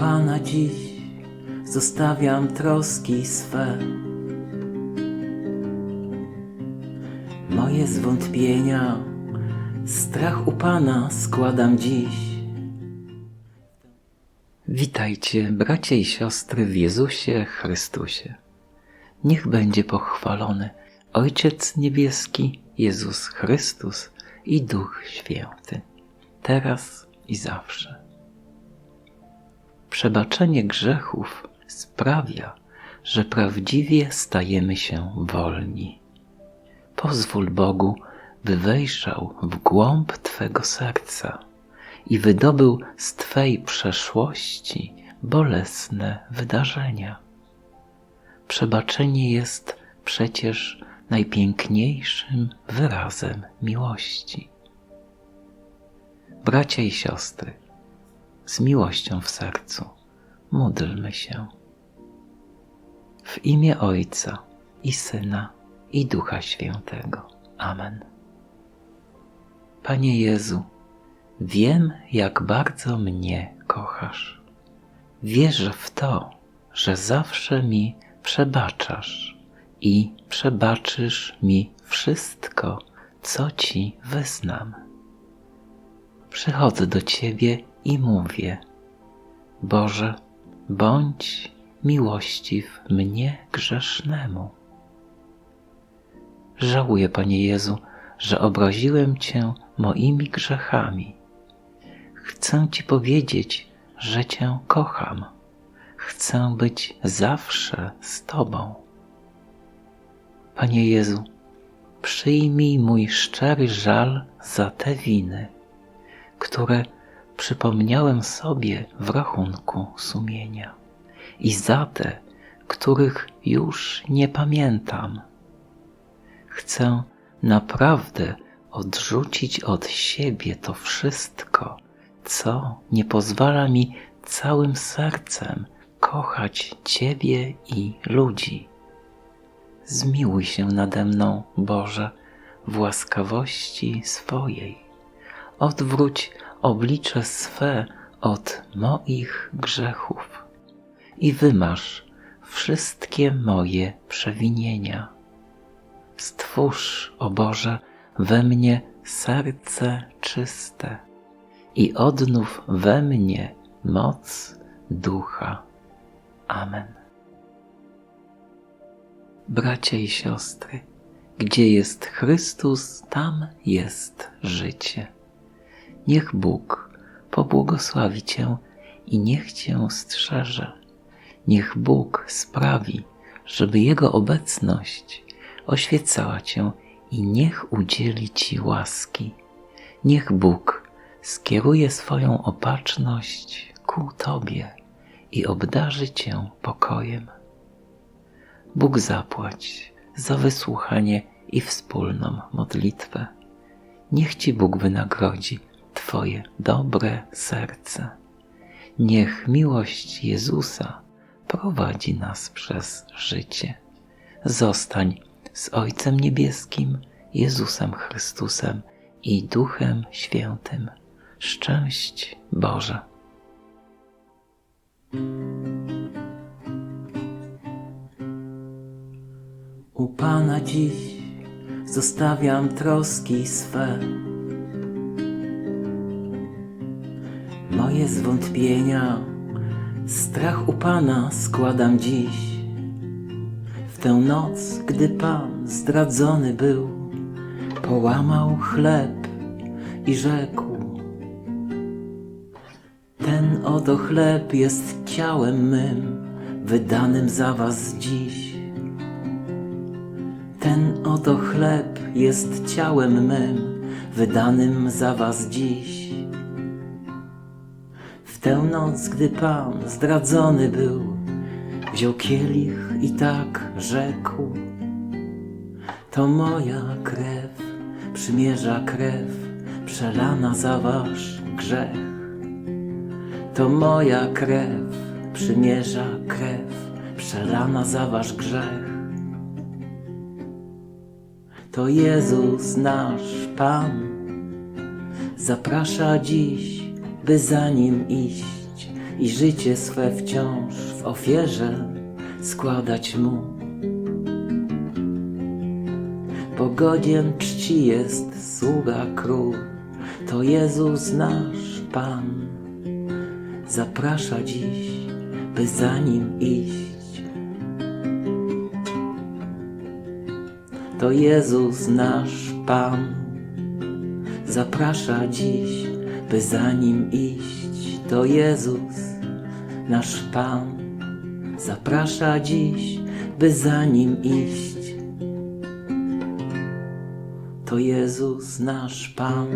Pana dziś zostawiam troski swe. Moje zwątpienia, strach u Pana składam dziś. Witajcie, bracia i siostry w Jezusie Chrystusie. Niech będzie pochwalony Ojciec Niebieski, Jezus Chrystus i Duch Święty, teraz i zawsze. Przebaczenie grzechów sprawia, że prawdziwie stajemy się wolni. Pozwól Bogu, by wejrzał w głąb Twego serca i wydobył z Twej przeszłości bolesne wydarzenia. Przebaczenie jest przecież najpiękniejszym wyrazem miłości. Bracia i siostry, z miłością w sercu módlmy się. W imię Ojca i Syna i Ducha Świętego. Amen. Panie Jezu, wiem, jak bardzo mnie kochasz. Wierzę w to, że zawsze mi przebaczasz i przebaczysz mi wszystko, co Ci wyznam. Przychodzę do Ciebie i mówię: Boże, bądź miłościw mnie grzesznemu. Żałuję, Panie Jezu, że obraziłem Cię moimi grzechami. Chcę Ci powiedzieć, że Cię kocham. Chcę być zawsze z Tobą. Panie Jezu, przyjmij mój szczery żal za te winy, które przypomniałem sobie w rachunku sumienia i za te, których już nie pamiętam. Chcę naprawdę odrzucić od siebie to wszystko, co nie pozwala mi całym sercem kochać Ciebie i ludzi. Zmiłuj się nade mną, Boże, w łaskawości swojej. Odwróć oblicze swe od moich grzechów i wymasz wszystkie moje przewinienia. Stwórz, o Boże, we mnie serce czyste i odnów we mnie moc ducha. Amen. Bracia i siostry, gdzie jest Chrystus, tam jest życie. Niech Bóg pobłogosławi Cię i niech Cię strzeże. Niech Bóg sprawi, żeby Jego obecność oświecała Cię i niech udzieli Ci łaski. Niech Bóg skieruje swoją opatrzność ku Tobie i obdarzy Cię pokojem. Bóg zapłać za wysłuchanie i wspólną modlitwę. Niech Ci Bóg wynagrodzi Twoje dobre serce. Niech miłość Jezusa prowadzi nas przez życie. Zostań z Ojcem Niebieskim, Jezusem Chrystusem i Duchem Świętym. Szczęść Boże. U Pana dziś zostawiam troski swe. Moje zwątpienia, strach u Pana składam dziś. W tę noc, gdy Pan zdradzony był, połamał chleb i rzekł: Ten oto chleb jest ciałem mym, wydanym za Was dziś. Ten oto chleb jest ciałem mym, wydanym za Was dziś. W tę noc, gdy Pan zdradzony był, wziął kielich i tak rzekł: To moja krew, przymierza krew, przelana za Wasz grzech. To moja krew, przymierza krew, przelana za Wasz grzech. To Jezus nasz Pan zaprasza dziś, by za Nim iść i życie swe wciąż w ofierze składać Mu. Bo godzien czci jest sługa król, to Jezus nasz Pan. Zaprasza dziś, by za Nim iść. To Jezus nasz Pan. Zaprasza dziś, by za Nim iść. To Jezus nasz Pan. Zaprasza dziś, by za Nim iść. To Jezus nasz Pan.